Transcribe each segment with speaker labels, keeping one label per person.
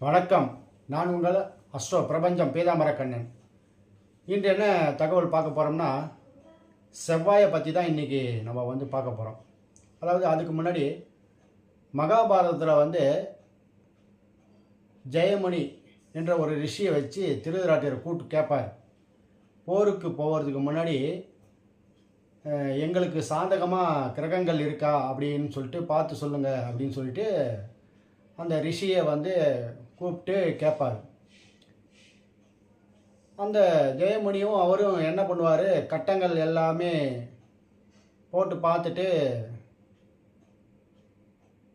Speaker 1: வணக்கம். நான் உங்கள் அஸ்ட்ரோ பிரபஞ்சம் பீதாமரக்கண்ணன் இன்று என்ன தகவல் பார்க்க போகிறோம்னா செவ்வாயை பற்றி தான் இன்றைக்கி நம்ம வந்து பார்க்க போகிறோம் அதாவது அதுக்கு முன்னாடி மகாபாரதத்தில் வந்து ஜெயமணி என்ற ஒரு ரிஷியை வச்சு திருதராட்டியர் கூட்டு கேட்பார். போருக்கு போகிறதுக்கு முன்னாடி எங்களுக்கு சாதகமாக கிரகங்கள் இருக்கா அப்படின்னு சொல்லிட்டு பார்த்து சொல்லுங்கள் அப்படின்னு சொல்லிட்டு அந்த ரிஷியை வந்து கூப்பிட்டு கேட்பார் அந்த ஜெயமணியும் அவரும் என்ன பண்ணுவார்? கட்டங்கள் எல்லாமே போட்டு பார்த்துட்டு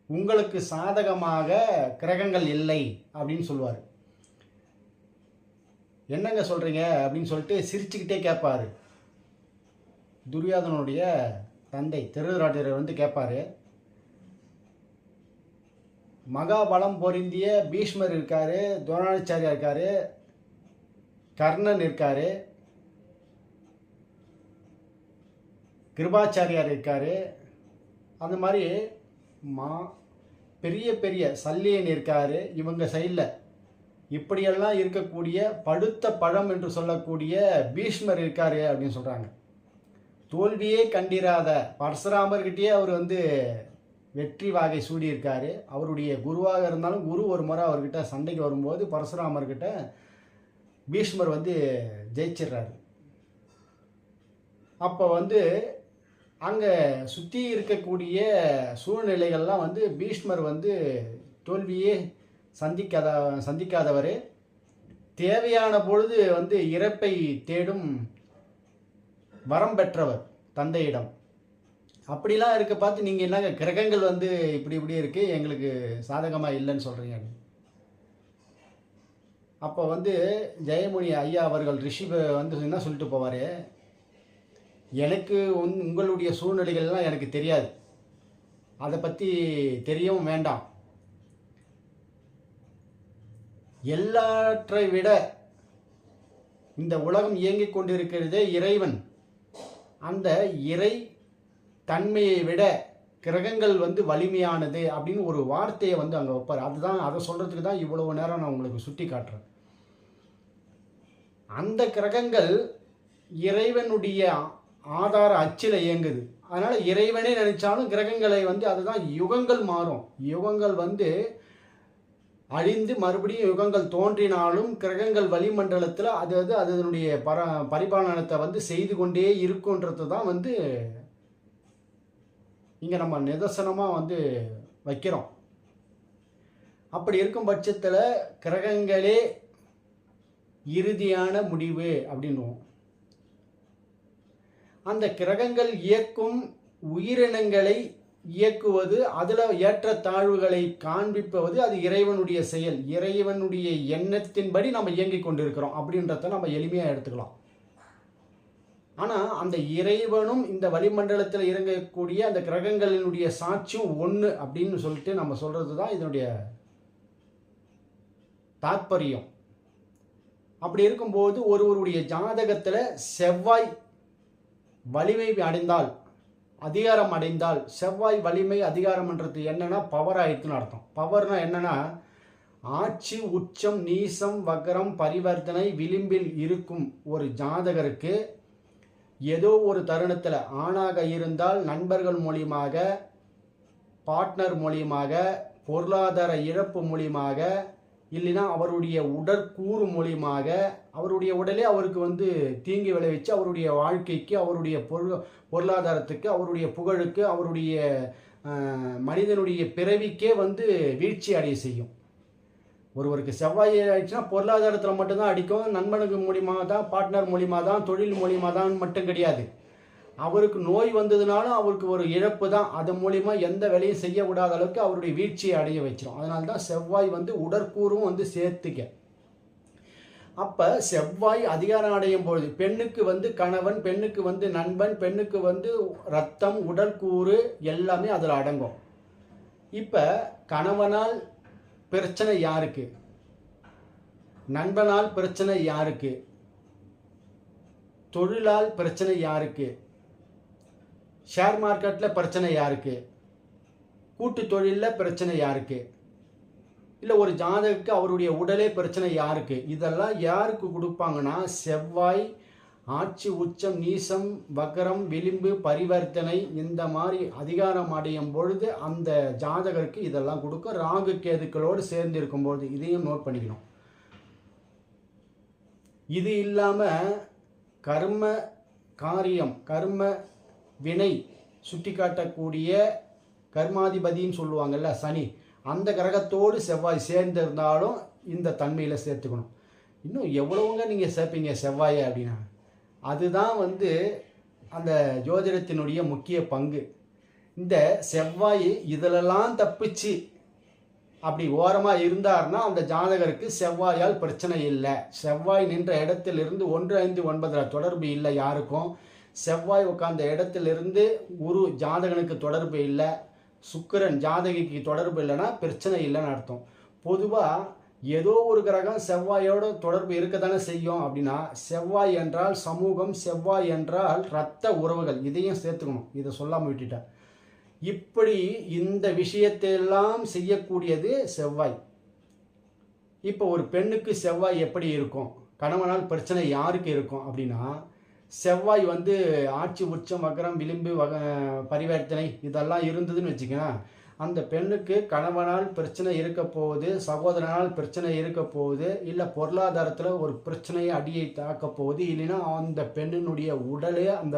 Speaker 1: உங்களுக்கு சாதகமாக கிரகங்கள் இல்லை அப்படின்னு சொல்லுவார். என்னங்க சொல்கிறீங்க அப்படின்னு சொல்லிட்டு சிரிச்சுக்கிட்டே கேட்பார் துரியாதனுடைய தந்தை திருதராட்டியர் வந்து கேட்பாரு மகாபலம் பொருந்திய பீஷ்மர் இருக்கார் துரோணாச்சாரியா இருக்கார் கர்ணன் இருக்கார் கிருபாச்சாரியார் இருக்கார். அந்த மாதிரி மா பெரிய பெரிய சல்லியன் இருக்கார். இவங்க சைடில் இப்படியெல்லாம் இருக்கக்கூடிய படுத்த பழம் என்று சொல்லக்கூடிய பீஷ்மர் இருக்கார் அப்படின்னு சொல்கிறாங்க தோல்வியே கண்டிராத பரசுராமர்கிட்டயே அவர் வந்து வெற்றி வாகை சூடியிருக்காரு. அவருடைய குருவாக இருந்தாலும் குரு ஒரு முறை அவர்கிட்ட சண்டைக்கு வரும்போது பரசுராமர்கிட்ட பீஷ்மர் வந்து ஜெயிச்சிடுறாரு. அப்போ வந்து அங்கே சுற்றி இருக்கக்கூடிய சூழ்நிலைகள்லாம் வந்து பீஷ்மர் வந்து தோல்வியே சந்திக்காத சந்திக்காதவர். தேவையான பொழுது வந்து இறப்பை தேடும் வரம் பெற்றவர் தந்தையிடம். அப்படிலாம் இருக்க பார்த்து நீங்கள் என்னங்க கிரகங்கள் வந்து இப்படி இப்படி இருக்கு எங்களுக்கு சாதகமாக இல்லைன்னு சொல்கிறீங்க அப்போ வந்து ஜெயமணி ஐயா அவர்கள் ரிஷி வந்து என்ன சொல்லிட்டு போவார்? எனக்கு உன் உங்களுடைய சூழ்நிலைகள்லாம் எனக்கு தெரியாது. அதை பற்றி தெரியவும் வேண்டாம். எல்லாற்றை விட இந்த உலகம் இயங்கிக் கொண்டிருக்கிறதே இறைவன். அந்த இறை தன்மையை விட கிரகங்கள் வந்து வலிமையானது அப்படின்னு ஒரு வார்த்தையை வந்து அங்கே வைப்பார். அதுதான் அதை சொல்கிறதுக்கு தான் இவ்வளவு நேரம் நான் உங்களுக்கு சுட்டி காட்டுறேன். அந்த கிரகங்கள் இறைவனுடைய ஆதார அச்சில் இயங்குது. அதனால் இறைவனே நினைச்சாலும் கிரகங்களை வந்து அதுதான் யுகங்கள் மாறும். யுகங்கள் வந்து அழிந்து மறுபடியும் யுகங்கள் தோன்றினாலும் கிரகங்கள் வளிமண்டலத்தில் அது அது அதனுடைய பர பரிபாலனத்தை வந்து செய்து கொண்டே இருக்குன்றது தான் வந்து இங்கே நம்ம நிதர்சனமாக வந்து வைக்கிறோம். அப்படி இருக்கும் பட்சத்தில் கிரகங்களே இறுதியான முடிவு அப்படின்னுவோம். அந்த கிரகங்கள் இயக்கும் உயிரினங்களை இயக்குவது அதில் ஏற்ற தாழ்வுகளை காண்பிப்பது அது இறைவனுடைய செயல். இறைவனுடைய எண்ணத்தின்படி நம்ம இயங்கிக் கொண்டிருக்கிறோம் அப்படின்றத நம்ம எளிமையாக எடுத்துக்கலாம். ஆனால் அந்த இறைவனும் இந்த வளிமண்டலத்தில் இறங்கக்கூடிய அந்த கிரகங்களினுடைய சாட்சியும் ஒன்று அப்படின்னு சொல்லிட்டு நம்ம சொல்கிறது தான் இதனுடைய தாற்பயம் அப்படி இருக்கும்போது ஒருவருடைய ஜாதகத்தில் செவ்வாய் வலிமை அடைந்தால் அதிகாரம் அடைந்தால் செவ்வாய் வலிமை அதிகாரம்ன்றது என்னென்னா பவர் ஆயிடுச்சுன்னு அர்த்தம். பவர்னா என்னென்னா ஆட்சி உச்சம் நீசம் வக்கரம் பரிவர்த்தனை விளிம்பில் இருக்கும் ஒரு ஜாதகருக்கு ஏதோ ஒரு தருணத்தில் ஆணாக இருந்தால் நண்பர்கள் மூலியமாக பார்ட்னர் மூலியமாக பொருளாதார இழப்பு மூலியமாக இல்லைன்னா அவருடைய உடற்கூறு மூலியமாக அவருடைய உடலே அவருக்கு வந்து தீங்கி விளைவிச்சு அவருடைய வாழ்க்கைக்கு அவருடைய பொருள் பொருளாதாரத்துக்கு அவருடைய புகழுக்கு அவருடைய மனிதனுடைய பிறவிக்கே வந்து வீழ்ச்சி அடைய செய்யும். ஒருவருக்கு செவ்வாய் ஆயிடுச்சுன்னா பொருளாதாரத்தில் மட்டும்தான் அடிக்கும். நண்பனுக்கு மூலியமாக தான் பார்ட்னர் மூலியமாக தான் தொழில் மூலியமாக தான் மட்டும் கிடையாது. அவருக்கு நோய் வந்ததுனாலும் அவருக்கு ஒரு இழப்பு தான். அது மூலிமா எந்த வேலையும் செய்யக்கூடாத அளவுக்கு அவருடைய வீழ்ச்சியை அடைய வச்சிடும் அதனால தான் செவ்வாய் வந்து உடற்கூறும் வந்து சேர்த்துக்க. அப்போ செவ்வாய் அதிகாரம் அடையும் பொழுது பெண்ணுக்கு வந்து கணவன் பெண்ணுக்கு வந்து நண்பன் பெண்ணுக்கு வந்து ரத்தம் உடற்கூறு எல்லாமே அதில் அடங்கும். இப்போ கணவனால் பிரச்சனை யாருக்கு? நண்பனால் பிரச்சனை யாருக்கு? தொழிலால் பிரச்சனை யாருக்கு? ஷேர் மார்க்கெட்டில் பிரச்சனை யாருக்கு? கூட்டு தொழிலில் பிரச்சனை யாருக்கு? இல்லை ஒரு ஜாதகக்கு அவருடைய உடலே பிரச்சனை யாருக்கு? இதெல்லாம் யாருக்கு கொடுப்பாங்கன்னா செவ்வாய் ஆட்சி உச்சம் நீசம் வக்கரம் விளிம்பு பரிவர்த்தனை இந்த மாதிரி அதிகாரம் அடையும் பொழுது அந்த ஜாதகருக்கு இதெல்லாம் கொடுக்கும். ராகு கேதுக்களோடு சேர்ந்து இருக்கும்பொழுது இதையும் நோட் பண்ணிக்கணும். இது இல்லாமல் கர்ம காரியம் கர்ம வினை சுட்டி காட்டக்கூடிய கர்மாதிபதின்னு சொல்லுவாங்கல்ல சனி. அந்த கிரகத்தோடு செவ்வாய் சேர்ந்திருந்தாலும் இந்த தன்மையில் சேர்த்துக்கணும். இன்னும் எவ்வளவுங்க நீங்கள் சேர்ப்பீங்க செவ்வாயை அப்படின்னா? அதுதான் வந்து அந்த ஜோதிடத்தினுடைய முக்கிய பங்கு. இந்த செவ்வாய் இதிலெல்லாம் தப்பிச்சு அப்படி ஓரமாக இருந்தார்னா அந்த ஜாதகருக்கு செவ்வாயால் பிரச்சனை இல்லை. செவ்வாய் நின்ற இடத்திலிருந்து ஒன்று ஐந்து ஒன்பதில் தொடர்பு இல்லை யாருக்கும். செவ்வாய் உட்கார்ந்த இடத்திலிருந்து குரு ஜாதகனுக்கு தொடர்பு இல்லை. சுக்கிரன் ஜாதகிக்கு தொடர்பு இல்லைன்னா பிரச்சனை இல்லைன்னு அர்த்தம். பொதுவாக ஏதோ ஒரு கிரகம் செவ்வாயோட தொடர்பு இருக்க தானே செய்யும் அப்படின்னா செவ்வாய் என்றால் சமூகம் செவ்வாய் என்றால் இரத்த உறவுகள். இதையும் சேர்த்துக்கணும். இதை சொல்லாமல் விட்டுட்டேன் இப்படி இந்த விஷயத்தையெல்லாம் செய்யக்கூடியது செவ்வாய். இப்போ ஒரு பெண்ணுக்கு செவ்வாய் எப்படி இருக்கும்? கணவனால் பிரச்சனை யாருக்கு இருக்கும் அப்படின்னா செவ்வாய் வந்து ஆட்சி உச்சம் வக்கரம் விளிம்பு வக பரிவர்த்தனை இதெல்லாம் இருந்ததுன்னு வச்சுக்கோங்க அந்த பெண்ணுக்கு கணவனால் பிரச்சனை இருக்க போகுது சகோதரனால் பிரச்சனை இருக்க போகுது இல்லை பொருளாதாரத்தில் ஒரு பிரச்சனையை அடியை தாக்க போகுது இல்லைன்னா அந்த பெண்ணினுடைய உடலே அந்த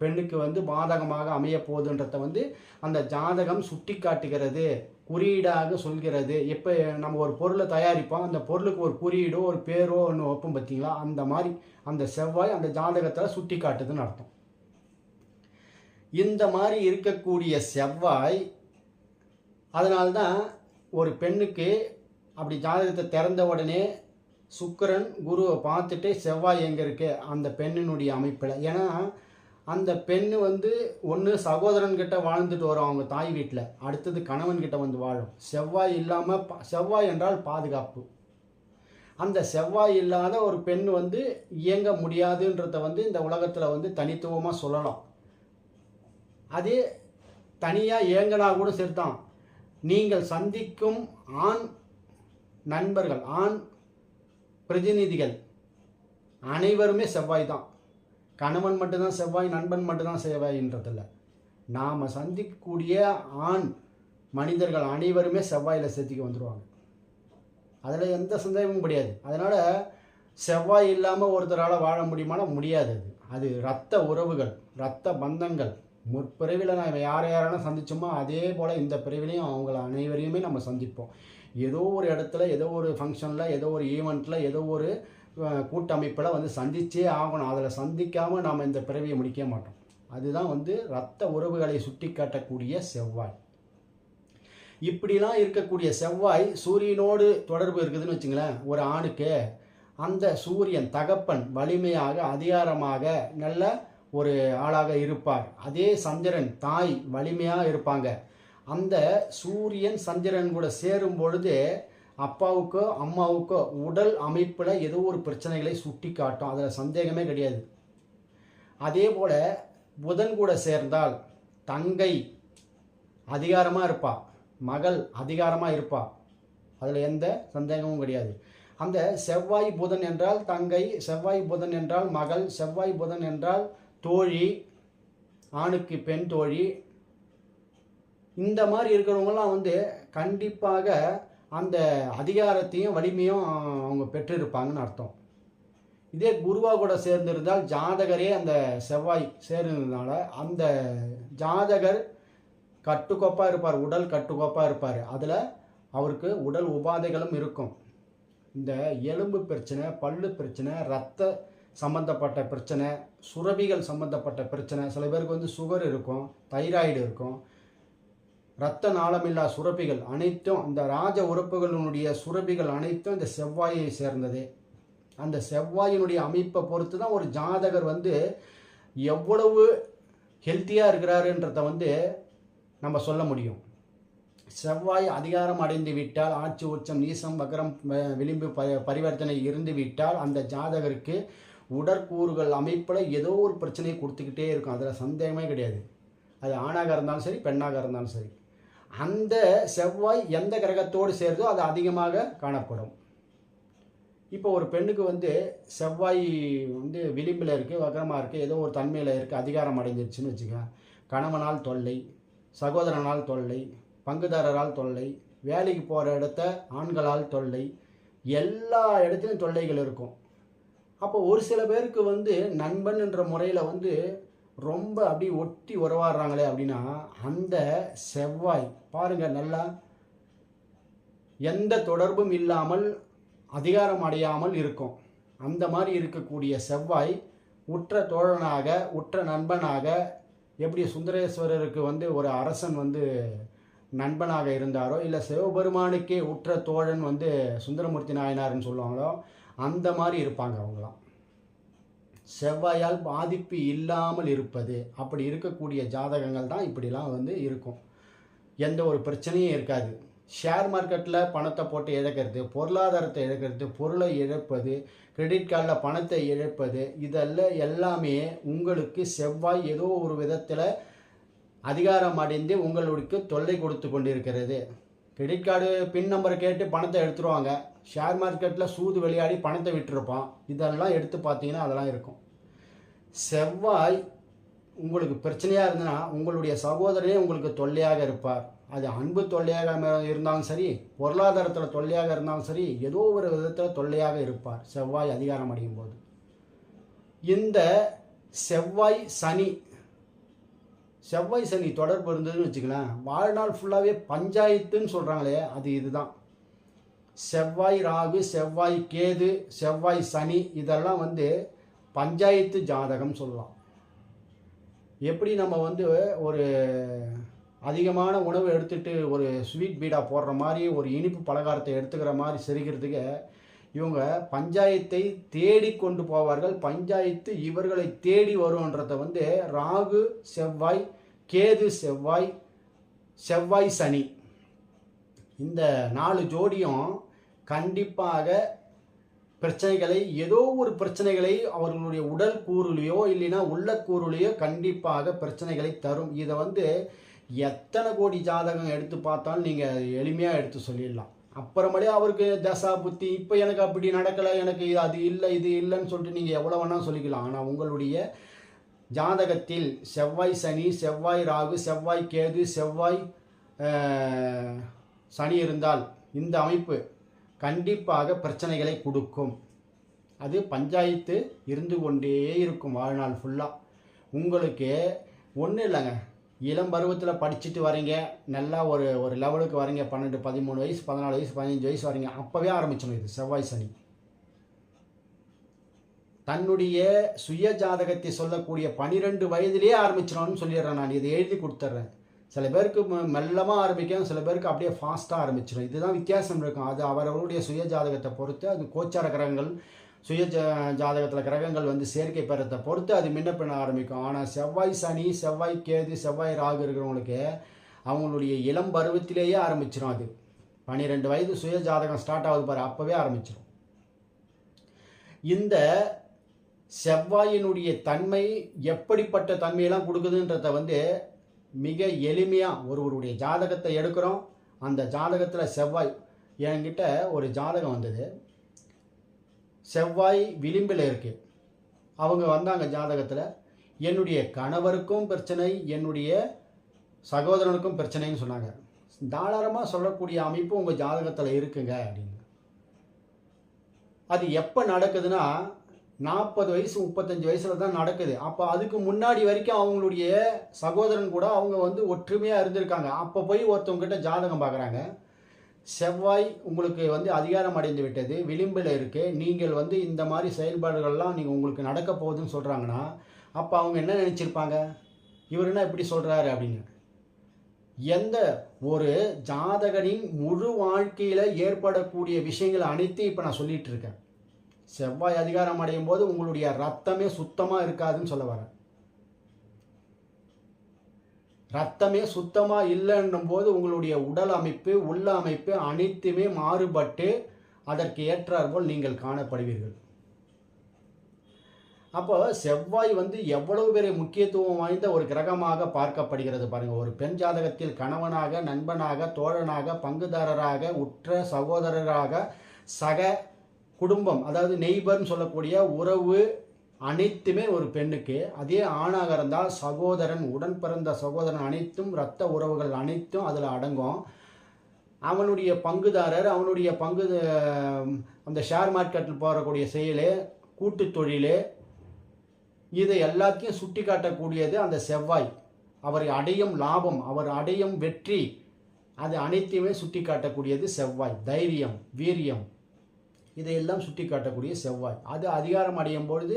Speaker 1: பெண்ணுக்கு வந்து பாதகமாக அமைய போகுதுன்றத வந்து அந்த ஜாதகம் சுட்டி காட்டுகிறது குறியீடாக சொல்கிறது. எப்போ நம்ம ஒரு பொருளை தயாரிப்போம் அந்த பொருளுக்கு ஒரு குறியீடோ ஒரு பேரோ ஒன்று வைப்போம் பார்த்தீங்களா? அந்த மாதிரி அந்த செவ்வாய் அந்த ஜாதகத்தில் சுட்டி காட்டுதுன்னு அர்த்தம். இந்த மாதிரி இருக்கக்கூடிய செவ்வாய் அதனால்தான் ஒரு பெண்ணுக்கு அப்படி ஜாதகத்தை திறந்த உடனே சுக்கிரன் குருவை பார்த்துட்டு செவ்வாய் எங்கே இருக்கு? அந்த பெண்ணினுடைய அமைப்பில். ஏன்னா அந்த பெண் வந்து ஒன்று சகோதரன்கிட்ட வாழ்ந்துட்டு வரும் அவங்க தாய் வீட்டில் அடுத்தது கணவன்கிட்ட வந்து வாழும். செவ்வாய் இல்லாமல் செவ்வாய் என்றால் பாதுகாப்பு. அந்த செவ்வாய் இல்லாத ஒரு பெண் வந்து இயங்க முடியாதுன்றத வந்து இந்த உலகத்தில் வந்து தனித்துவமாக சொல்லலாம். அதே தனியாக இயங்கினா கூட சரிதான். நீங்கள் சந்திக்கும் ஆண் நண்பர்கள் ஆண் பிரதிநிதிகள் அனைவருமே செவ்வாய் தான். கணவன் மட்டும்தான் செவ்வாய் நண்பன் மட்டும்தான் செவ்வாயின்றதில்ல. நாம் சந்திக்கக்கூடிய ஆண் மனிதர்கள் அனைவருமே செவ்வாயில் சேர்த்திக்கு வந்துடுவாங்க அதில் எந்த சந்தேகமும் கிடையாது. அதனால் செவ்வாய் இல்லாமல் ஒருத்தரால் வாழ முடியுமானா முடியாது. அது அது ரத்த உறவுகள் ரத்த பந்தங்கள் முற்பிறவியில் நான் யார் யாரெல்லாம் சந்திச்சோமோ அதே போல் இந்த பிறவிலையும் அவங்கள அனைவரையுமே நம்ம சந்திப்போம். ஏதோ ஒரு இடத்துல ஏதோ ஒரு ஃபங்க்ஷனில் ஏதோ ஒரு ஈவெண்ட்டில் ஏதோ ஒரு கூட்டமைப்பில் வந்து சந்திச்சே ஆகணும். அதில் சந்திக்காமல் நாம் இந்த பிறவியை முடிக்க மாட்டோம். அதுதான் வந்து ரத்த உறவுகளை சுட்டி காட்டக்கூடிய செவ்வாய். இப்படிலாம் இருக்கக்கூடிய செவ்வாய் சூரியனோடு தொடர்பு இருக்குதுன்னு வச்சுங்களேன் ஒரு ஆணுக்கு அந்த சூரியன் தகப்பன் வலிமையாக அதிகாரமாக நல்ல ஒரு ஆளாக இருப்பார். அதே சந்திரன் தாய் வலிமையாக இருப்பாங்க. அந்த சூரியன் சந்திரன் கூட சேரும் பொழுது அப்பாவுக்கோ அம்மாவுக்கோ உடல் அமைப்பில் ஏதோ ஒரு பிரச்சனைகளை சுட்டி காட்டும் அதில் சந்தேகமே கிடையாது. அதே போல் புதன் கூட சேர்ந்தால் தங்கை அதிகாரமாக இருப்பா. மகள் அதிகாரமாக இருப்பா. அதில் எந்த சந்தேகமும் கிடையாது. அந்த செவ்வாய் புதன் என்றால் தங்கை செவ்வாய் புதன் என்றால் மகள் செவ்வாய் புதன் என்றால் தோழி ஆணுக்கு பெண் தோழி இந்த மாதிரி இருக்கிறவங்கலாம் வந்து கண்டிப்பாக அந்த அதிகாரத்தையும் வலிமையும் அவங்க பெற்றிருப்பாங்கன்னு அர்த்தம். இதே குருவா கூட சேர்ந்திருந்தால் ஜாதகரே அந்த செவ்வாய் சேர்ந்ததுனால அந்த ஜாதகர் கட்டுக்கோப்பாக இருப்பார் உடல் கட்டுக்கோப்பாக இருப்பார். அதில் அவருக்கு உடல் உபாதைகளும் இருக்கும். இந்த எலும்பு பிரச்சனை பல்லு பிரச்சனை ரத்த சம்மந்தப்பட்ட பிரச்சனை சுரபிகள் சம்மந்தப்பட்ட பிரச்சனை சில பேருக்கு வந்து சுகர் இருக்கும் தைராய்டு இருக்கும். இரத்த நாளமில்லா சுரப்பிகள் அனைத்தும் அந்த ராஜ உறுப்புகளினுடைய சுரப்பிகள் அனைத்தும் இந்த செவ்வாயை சேர்ந்தது. அந்த செவ்வாயினுடைய அமைப்பை பொறுத்து தான் ஒரு ஜாதகர் வந்து எவ்வளவு ஹெல்த்தியாக இருக்கிறாருன்றத வந்து நம்ம சொல்ல முடியும். செவ்வாய் அதிகாரம் அடைந்து விட்டால் ஆட்சி உச்சம் நீசம் வக்கரம் விளிம்பு ப பரிவர்த்தனை இருந்து விட்டால் அந்த ஜாதகருக்கு உடற்கூறுகள் அமைப்பில் ஏதோ ஒரு பிரச்சனையை கொடுத்துக்கிட்டே இருக்கும். அதில் சந்தேகமே கிடையாது. அது ஆணாக இருந்தாலும் சரி பெண்ணாக இருந்தாலும் சரி. அந்த செவ்வாய் எந்த கிரகத்தோடு சேருதோ அது அதிகமாக காணப்படும். இப்போ ஒரு பெண்ணுக்கு வந்து செவ்வாய் வந்து விளிம்பில் இருக்குது வக்கரமாக இருக்குது ஏதோ ஒரு தன்மையில் இருக்குது அதிகாரம் அடைஞ்சிருச்சுன்னு வச்சுக்க கணவனால் தொல்லை சகோதரனால் தொல்லை பங்குதாரரால் தொல்லை வேலைக்கு போகிற இடத்த ஆண்களால் தொல்லை எல்லா இடத்துலையும் தொல்லைகள் இருக்கும். அப்போ ஒரு சில பேருக்கு வந்து நண்பன்ன்ற முறையில் வந்து ரொம்ப அப்படி ஒட்டி உறவாடுறாங்களே அப்படின்னா அந்த செவ்வாய் பாருங்கள் நல்லா எந்த தொடர்பும் இல்லாமல் அதிகாரம் அடையாமல் இருக்கும். அந்த மாதிரி இருக்கக்கூடிய செவ்வாய் உற்ற தோழனாக உற்ற நண்பனாக எப்படி சுந்தரேஸ்வரருக்கு வந்து ஒரு அரசன் வந்து நண்பனாக இருந்தாரோ இல்லை சிவபெருமானுக்கே உற்ற தோழன் வந்து சுந்தரமூர்த்தி நாயனார்னு சொல்லுவாங்களோ அந்த மாதிரி இருப்பாங்க அவங்களாம். செவ்வாயால் பாதிப்பு இல்லாமல் இருப்பது. அப்படி இருக்கக்கூடிய ஜாதகங்கள் தான் இப்படிலாம் வந்து இருக்கும். எந்த ஒரு பிரச்சனையும் இருக்காது. ஷேர் மார்க்கெட்டில் பணத்தை போட்டு இழக்கிறது பொருளாதாரத்தை இழக்கிறது பொருளை இழப்பது கிரெடிட் கார்டில் பணத்தை இழப்பது இதெல்லாம் எல்லாமே உங்களுக்கு செவ்வாய் ஏதோ ஒரு விதத்தில் அதிகாரம் அடைந்து உங்களுக்கு தொல்லை கொடுத்து கொண்டிருக்கிறது. கிரெடிட் கார்டு பின் நம்பரை கேட்டு பணத்தை எடுத்துருவாங்க. ஷேர் மார்க்கெட்டில் சூது விளையாடி பணத்தை விட்டுருப்பான் இதெல்லாம் எடுத்து பார்த்தீங்கன்னா அதெல்லாம் இருக்கும். செவ்வாய் உங்களுக்கு பிரச்சனையாக இருந்ததுன்னா உங்களுடைய சகோதரனே உங்களுக்கு தொல்லையாக இருப்பார். அது அன்பு தொல்லையாக இருந்தாலும் சரி பொருளாதாரத்தில் தொல்லையாக இருந்தாலும் சரி ஏதோ ஒரு விதத்தில் தொல்லையாக இருப்பார். செவ்வாய் அதிகாரம் அடையும் போது. இந்த செவ்வாய் சனி செவ்வாய் சனி தொடர்பு இருந்ததுன்னு வச்சுக்கலாம் வாழ்நாள் ஃபுல்லாகவே பஞ்சாயத்துன்னு சொல்கிறாங்களே அது இதுதான். செவ்வாய் ராகு செவ்வாய் கேது செவ்வாய் சனி இதெல்லாம் வந்து பஞ்சாயத்து ஜாதகம் சொல்லலாம். எப்படி நம்ம வந்து ஒரு அதிகமான உணவு எடுத்துகிட்டு ஒரு ஸ்வீட் பீடா போடுற மாதிரி ஒரு இனிப்பு பலகாரத்தை எடுத்துக்கிற மாதிரி செரிக்கிறதுக்கு இவங்க பஞ்சாயத்தை தேடி கொண்டு போவார்கள். பஞ்சாயத்து இவர்களை தேடி வரும்ன்றத வந்து ராகு செவ்வாய் கேது செவ்வாய் செவ்வாய் சனி. இந்த நாலு ஜோடியும் கண்டிப்பாக பிரச்சனைகளை ஏதோ ஒரு பிரச்சனைகளை அவர்களுடைய உடல் கூறுலையோ இல்லைன்னா உள்ள கூறுலையோ கண்டிப்பாக பிரச்சனைகளை தரும். இதை வந்து எத்தனை கோடி ஜாதகம் எடுத்து பார்த்தாலும் நீங்கள் எளிமையாக எடுத்து சொல்லிடலாம். அப்புறமேலே அவருக்கு தசா புத்தி இப்போ எனக்கு அப்படி நடக்கலை எனக்கு இது அது இல்லை இது இல்லைன்னு சொல்லிட்டு நீங்கள் எவ்வளோ வேணால் சொல்லிக்கலாம். ஆனால் உங்களுடைய ஜாதகத்தில் செவ்வாய் சனி செவ்வாய் ராகு செவ்வாய் கேது செவ்வாய் சனி இருந்தால் இந்த அமைப்பு கண்டிப்பாக பிரச்சனைகளை கொடுக்கும். அது பஞ்சாயத்து இருந்து கொண்டே இருக்கும் வாழ்நாள் ஃபுல்லாக உங்களுக்கு ஒன்றும் இல்லைங்க. இளம் பருவத்தில் படிச்சுட்டு வரீங்க நல்லா ஒரு ஒரு லெவலுக்கு வரீங்க பன்னெண்டு பதிமூணு வயசு பதினாலு வயசு பதினஞ்சு வயசு வரீங்க. அப்போவே ஆரம்பிச்சிடும் இது செவ்வாய் சனி. தன்னுடைய சுய ஜாதகத்தை சொல்லக்கூடிய பனிரெண்டு வயதிலேயே ஆரம்பிச்சிடணும்னு சொல்லிடுறேன் நான். இதை எழுதி கொடுத்துட்றேன். சில பேருக்கு மெல்லமாக ஆரம்பிக்கும் சில பேருக்கு அப்படியே ஃபாஸ்ட்டாக ஆரம்பிச்சிடும் இதுதான் வித்தியாசம் இருக்கும். அது அவரவருடைய சுய ஜாதகத்தை பொறுத்து அது கோச்சார கிரகங்கள் சுய ஜா ஜாதகத்தில் கிரகங்கள் வந்து சேர்க்கை பெறத்தை பொறுத்து அது முன்ன ஆரம்பிக்கும். ஆனால் செவ்வாய் சனி செவ்வாய் கேது செவ்வாய் ராகு இருக்கிறவங்களுக்கு அவங்களுடைய இளம் பருவத்திலேயே ஆரம்பிச்சிடும் அது. பன்னிரெண்டு வயது சுய ஜாதகம் ஸ்டார்ட் ஆகுது பாரு அப்போவே ஆரம்பிச்சிடும் இந்த செவ்வாயினுடைய தன்மை எப்படிப்பட்ட தன்மையெல்லாம் கொடுக்குதுன்றத வந்து மிக எளிமையாக ஒருவருடைய ஜாதகத்தை எடுக்கிறோம். அந்த ஜாதகத்தில் செவ்வாய் என்கிட்ட ஒரு ஜாதகம் வந்தது. செவ்வாய் விளிம்பில் இருக்கு. அவங்க வந்தாங்க ஜாதகத்தில் என்னுடைய கணவருக்கும் பிரச்சனை என்னுடைய சகோதரனுக்கும் பிரச்சனைன்னு சொன்னாங்க. தாராளமாக சொல்லக்கூடிய அமைப்பு உங்கள் ஜாதகத்தில் இருக்குங்க அப்படின்னு. அது எப்போ நடக்குதுன்னா நாற்பது வயசு முப்பத்தஞ்சு வயசில் தான் நடக்குது. அப்போ அதுக்கு முன்னாடி வரைக்கும் அவங்களுடைய சகோதரன் கூட அவங்க வந்து ஒற்றுமையாக இருந்திருக்காங்க. அப்போ போய் ஒருத்தவங்ககிட்ட ஜாதகம் பார்க்குறாங்க செவ்வாய் உங்களுக்கு வந்து அதிகாரம் அடைந்து விட்டது விளிம்பில் இருக்குது நீங்கள் வந்து இந்த மாதிரி செயல்பாடுகள்லாம் நீங்கள் உங்களுக்கு நடக்க போகுதுன்னு சொல்கிறாங்கன்னா அப்போ அவங்க என்ன நினச்சிருப்பாங்க? இவர் என்ன இப்படி சொல்கிறாரு அப்படின்னு. எந்த ஒரு ஜாதகனின் முழு வாழ்க்கையில் ஏற்படக்கூடிய விஷயங்கள் அனைத்தையும் இப்போ நான் சொல்லிகிட்டு இருக்கேன். செவ்வாய் அதிகாரம் அடையும் போது உங்களுடைய ரத்தமே சுத்தமாக இருக்காதுன்னு சொல்ல வரேன். ரத்தமே சுத்தமாக இல்லைன்னும் போது உங்களுடைய உடல் அமைப்பு உள்ள அமைப்பு அனைத்துமே மாறுபட்டு அதற்கு ஏற்றாற்போல் நீங்கள் காணப்படுவீர்கள். அப்போ செவ்வாய் வந்து எவ்வளவு பெரிய முக்கியத்துவம் வாய்ந்த ஒரு கிரகமாக பார்க்கப்படுகிறது பாருங்கள் ஒரு பெண் ஜாதகத்தில் கணவனாக நண்பனாக தோழனாக பங்குதாரராக உற்ற சகோதரராக சக குடும்பம் அதாவது நெய்பர்னு சொல்லக்கூடிய உறவு அனைத்துமே ஒரு பெண்ணுக்கு. அதே ஆணாக இருந்தால் சகோதரன் உடன் பிறந்த சகோதரன் அனைத்தும் இரத்த உறவுகள் அனைத்தும் அதில் அடங்கும். அவனுடைய பங்குதாரர் அவனுடைய பங்கு அந்த ஷேர் மார்க்கெட்டில் போகக்கூடிய செயல் கூட்டு தொழில் இதை எல்லாத்தையும் சுட்டி காட்டக்கூடியது அந்த செவ்வாய். அவரை அடையும் லாபம் அவர் அடையும் வெற்றி அது அனைத்தையுமே சுட்டி காட்டக்கூடியது செவ்வாய். தைரியம் வீரியம். இதையெல்லாம் சுட்டி காட்டக்கூடிய செவ்வாய். அது அதிகாரம் அடையும் பொழுது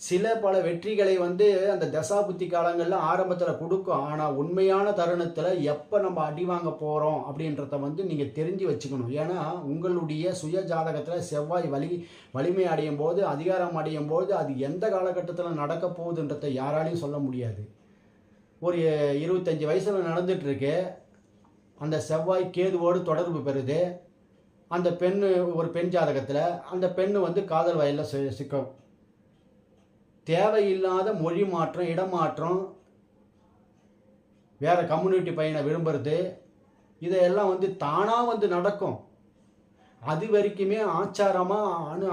Speaker 1: சில பல வெற்றிகளை வந்து அந்த தசாபுத்தி காலங்களில் ஆரம்பத்தில் கொடுக்கும். ஆனால் உண்மையான தருணத்தில் எப்போ நம்ம அடி வாங்க போகிறோம் அப்படின்றத வந்து நீங்கள் தெரிஞ்சு வச்சுக்கணும். ஏன்னா உங்களுடைய சுய ஜாதகத்தில் செவ்வாய் வலி வலிமை அடையும் போது அதிகாரம் அடையும் போது அது எந்த காலகட்டத்தில் நடக்க போகுதுன்றதை யாராலையும் சொல்ல முடியாது. ஒரு இருபத்தஞ்சி வயசில் நடந்துகிட்ருக்கு அந்த செவ்வாய் கேதுவோடு தொடர்பு பெறுது. அந்த பெண்ணு ஒரு பெண் ஜாதகத்தில் அந்த பெண்ணு வந்து காதல் வயலில் சிக்கும். தேவையில்லாத மொழி மாற்றம் இடமாற்றம் வேறு கம்யூனிட்டி பையனை விரும்புறது இதையெல்லாம் வந்து தானாக வந்து நடக்கும். அது வரைக்குமே ஆச்சாரமாக அனு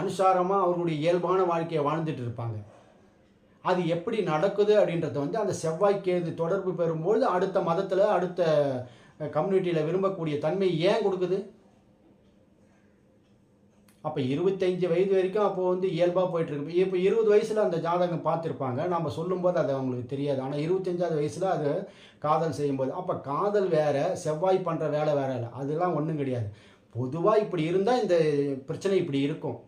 Speaker 1: அனுசாரமாக அவர்களுடைய இயல்பான வாழ்க்கையை வாழ்ந்துட்டு இருப்பாங்க. அது எப்படி நடக்குது அப்படின்றத வந்து அந்த செவ்வாய்க்கேது தொடர்பு பெறும்போது அடுத்த மதத்தில் அடுத்த கம்யூனிட்டியில் விரும்பக்கூடிய தன்மை ஏன் கொடுக்குது? அப்போ இருபத்தஞ்சி வயது வரைக்கும் அப்போது வந்து இயல்பாக போயிட்டுருக்கு. இப்போ இருபது வயசில் அந்த ஜாதகம் பார்த்துருப்பாங்க. நம்ம சொல்லும்போது அது அவங்களுக்கு தெரியாது. ஆனால் இருபத்தஞ்சாவது வயசில் அது காதல் செய்யும்போது. அப்போ காதல் வேறு செவ்வாய் பண்ணுற வேலை வேற இல்லை. அதெல்லாம் ஒன்றும் கிடையாது. பொதுவாக இப்படி இருந்தால் இந்த பிரச்சனை இப்படி இருக்கும்.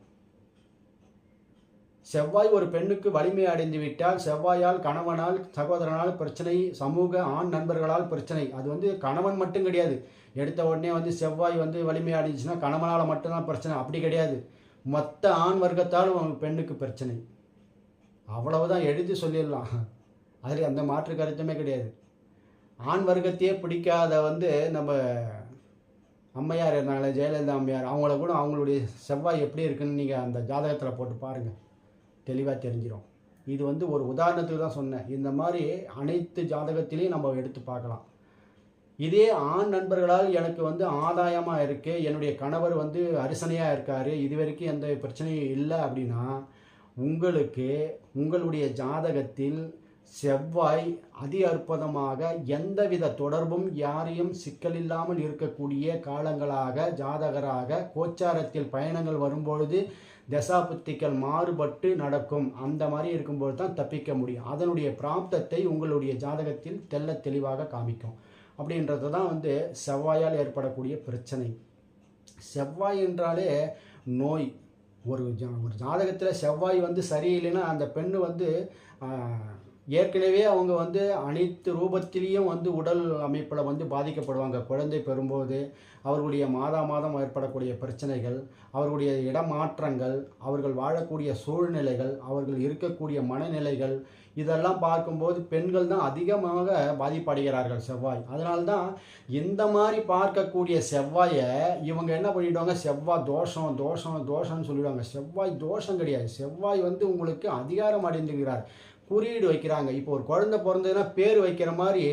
Speaker 1: செவ்வாய் ஒரு பெண்ணுக்கு வலிமை அடைந்து விட்டால் செவ்வாயால் கணவனால் சகோதரனால் பிரச்சனை சமூக ஆண் நண்பர்களால் பிரச்சனை. அது வந்து கணவன் மட்டும் கிடையாது. எடுத்த உடனே வந்து செவ்வாய் வந்து வலிமை அடைஞ்சுன்னா கணவனால் மட்டும்தான் பிரச்சனை. அப்படி கிடையாது. மொத்த ஆண் வர்க்கத்தாலும் பெண்ணுக்கு பிரச்சனை. அவ்வளவுதான் எழுதி சொல்லிடலாம். அதில் அந்த மாற்று கருத்துமே கிடையாது. ஆண் வர்க்கத்தையே பிடிக்காத வந்து நம்ம அம்மையார் இருந்தாங்களே ஜெயலலிதா அம்மையார் அவங்கள கூட அவங்களுடைய செவ்வாய் எப்படி இருக்குன்னு நீங்கள் அந்த ஜாதகத்தில் போட்டு பாருங்கள் தெளிவாக தெரிஞ்சிடும் இது வந்து ஒரு உதாரணத்துக்கு தான் சொன்னேன். இந்த மாதிரி அனைத்து ஜாதகத்திலையும் நம்ம எடுத்து பார்க்கலாம். இதே ஆண் நண்பர்களால் எனக்கு வந்து ஆதாயமாக இருக்குது என்னுடைய கணவர் வந்து அரிசனையாக இருக்கார் இது வரைக்கும் எந்த பிரச்சனையும் இல்லை அப்படின்னா உங்களுக்கு உங்களுடைய ஜாதகத்தில் செவ்வாய் அதி அற்புதமாக எந்தவித தொடர்பும் யாரையும் சிக்கலில்லாமல் இருக்கக்கூடிய காலங்களாக ஜாதகராக கோச்சாரத்தில் பயணங்கள் வரும்பொழுது தசாபுத்திகள் மாறுபட்டு நடக்கும். அந்த மாதிரி இருக்கும்போது தான் தப்பிக்க முடியும். அதனுடைய பிராப்தத்தை உங்களுடைய ஜாதகத்தில் தெல்ல தெளிவாக காமிக்கும். அப்படின்றது தான் வந்து செவ்வாயால் ஏற்படக்கூடிய பிரச்சனை. செவ்வாய் என்றாலே நோய். ஒரு ஜா ஒரு ஜாதகத்தில் செவ்வாய் வந்து சரியில்லைன்னா அந்த பெண்ணு வந்து ஏற்கனவே அவங்க வந்து அனைத்து ரூபத்திலையும் வந்து உடல் அமைப்பில் வந்து பாதிக்கப்படுவாங்க. குழந்தை பெறும்போது அவர்களுடைய மாதா மாதம் ஏற்படக்கூடிய பிரச்சனைகள் அவர்களுடைய இடமாற்றங்கள் அவர்கள் வாழக்கூடிய சூழ்நிலைகள் அவர்கள் இருக்கக்கூடிய மனநிலைகள் இதெல்லாம் பார்க்கும்போது பெண்கள் தான் அதிகமாக பாதிப்படைகிறார்கள் செவ்வாய். அதனால்தான் இந்த மாதிரி பார்க்கக்கூடிய செவ்வாயை இவங்க என்ன பண்ணிவிடுவாங்க செவ்வாய் தோஷம் தோஷம் தோஷம்னு சொல்லிடுவாங்க. செவ்வாய் தோஷம் கிடையாது. செவ்வாய் வந்து உங்களுக்கு அதிகாரம் அடைந்துகிறார் குறியீடு வைக்கிறாங்க. இப்போ ஒரு குழந்தை பிறந்ததுன்னா பேர் வைக்கிற மாதிரி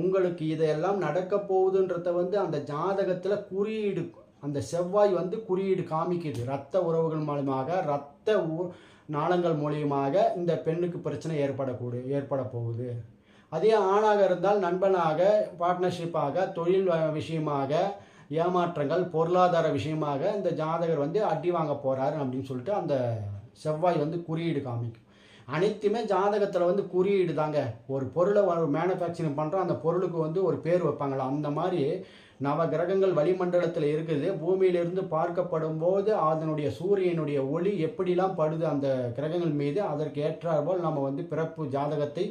Speaker 1: உங்களுக்கு இதையெல்லாம் நடக்க போகுதுன்றத வந்து அந்த ஜாதகத்தில் குறியீடு அந்த செவ்வாய் வந்து குறியீடு காமிக்குது. ரத்த உறவுகள் மூலமாக ரத்த நாளங்கள் மூலியமாக இந்த பெண்ணுக்கு பிரச்சனை ஏற்படக்கூடிய ஏற்பட போகுது அதே ஆணாக இருந்தால் நண்பனாக பார்ட்னர்ஷிப்பாக தொழில் விஷயமாக ஏமாற்றங்கள் பொருளாதார விஷயமாக இந்த ஜாதகர் வந்து அடி வாங்க போகிறாரு அப்படின்னு சொல்லிட்டு அந்த செவ்வாய் வந்து குறியீடு காமிக்கும் அனைத்துமே ஜாதகத்தில் வந்து குறியீடு தாங்க ஒரு பொருளை மேனுஃபேக்சரிங் பண்ணுறோம் அந்த பொருளுக்கு வந்து ஒரு பேர் வைப்பாங்களா அந்த மாதிரி நவ கிரகங்கள் வளிமண்டலத்தில் இருக்குது. பூமியிலிருந்து பார்க்கப்படும் போது அதனுடைய சூரியனுடைய ஒளி எப்படிலாம் படுது அந்த கிரகங்கள் மீது அதற்கு ஏற்றாற்போல் நம்ம வந்து பிறப்பு ஜாதகத்தை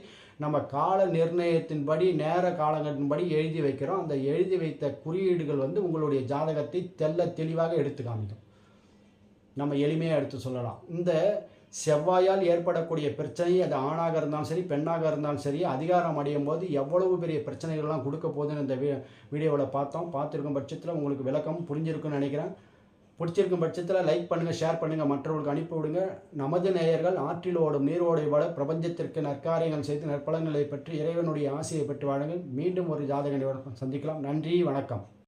Speaker 1: நம்ம கால நிர்ணயத்தின்படி நேர காலங்களின்படி எழுதி வைக்கிறோம். அந்த எழுதி வைத்த குறியீடுகள் வந்து உங்களுடைய ஜாதகத்தை தெல்ல தெளிவாக எடுத்து காமிக்கும். நம்ம எளிமையாக எடுத்து சொல்லலாம். இந்த செவ்வாயால் ஏற்படக்கூடிய பிரச்சனை அது ஆணாக இருந்தாலும் சரி பெண்ணாக இருந்தாலும் சரி அதிகாரம் அடையும் போது எவ்வளவு பெரிய பிரச்சனைகள்லாம் கொடுக்க போகுதுன்னு இந்த வீ வீடியோவில் பார்த்தோம். பார்த்துருக்கும் பட்சத்தில் உங்களுக்கு விளக்கம் புரிஞ்சிருக்குன்னு நினைக்கிறேன். பிடிச்சிருக்கும் பட்சத்தில் லைக் பண்ணுங்கள் ஷேர் பண்ணுங்கள் மற்றவர்களுக்கு அனுப்பி விடுங்க. நமது நேயர்கள் ஆற்றில் ஓடும் நீரோடை வாழ பிரபஞ்சத்திற்கு நற்காரியங்கள் செய்து நற்பலன்களை பற்றி இறைவனுடைய ஆசையை பெற்று வாழுங்கள். மீண்டும் ஒரு ஜாதக சந்திக்கலாம். நன்றி வணக்கம்.